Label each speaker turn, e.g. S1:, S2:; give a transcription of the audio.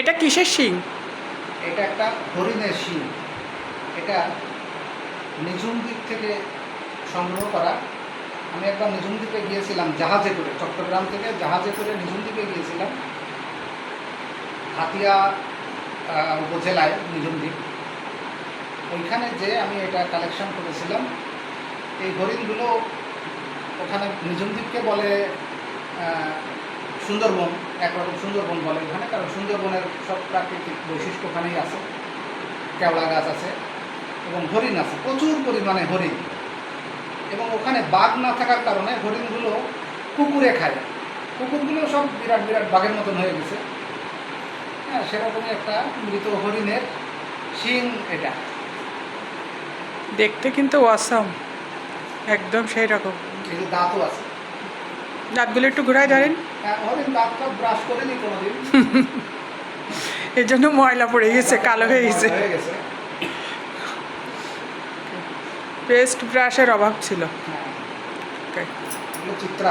S1: এটা কিসের শিং?
S2: এটা একটা হরিণের শিং। এটা নিঝুম দ্বীপ থেকে সংগ্রহ করা। আমি একবার নিঝুম দ্বীপে গিয়েছিলাম, জাহাজে করে, চট্টগ্রাম থেকে জাহাজে করে নিঝুম দ্বীপে গিয়েছিলাম। হাতিয়া উপজেলায় নিঝুম দ্বীপ। ওইখানে যে আমি এটা কালেকশন করেছিলাম, এই হরিণগুলো ওখানে নিঝুম দ্বীপকে বলে সুন্দরবন একরকম সুন্দরবন বলে ওখানে কারণ সুন্দরবনের সব প্রাকৃতিক বৈশিষ্ট্য ওখানেই আছে। কেওড়া গাছ আছে এবং হরিণ আছে প্রচুর পরিমাণে হরিণ। এবং ওখানে বাঘ না থাকার কারণে হরিণগুলো কুকুরে খায়। কুকুরগুলো সব বিরাট বিরাট বাঘের মতন হয়ে গেছে। হ্যাঁ সেরকমই একটা মৃত হরিণের শিং এটা।
S1: দেখতে কিন্তু অসাম একদম সেই রকম
S2: যে দাঁতও আছে।
S1: দাঁতগুলো একটু ঘুরাই ধরেন।
S2: হ্যাঁ,
S1: এর জন্য ময়লা পড়ে গেছে কালো হয়ে গেছে। পেস্ট ব্রাশের অভাব ছিল।
S2: হ্যাঁ। চিত্রা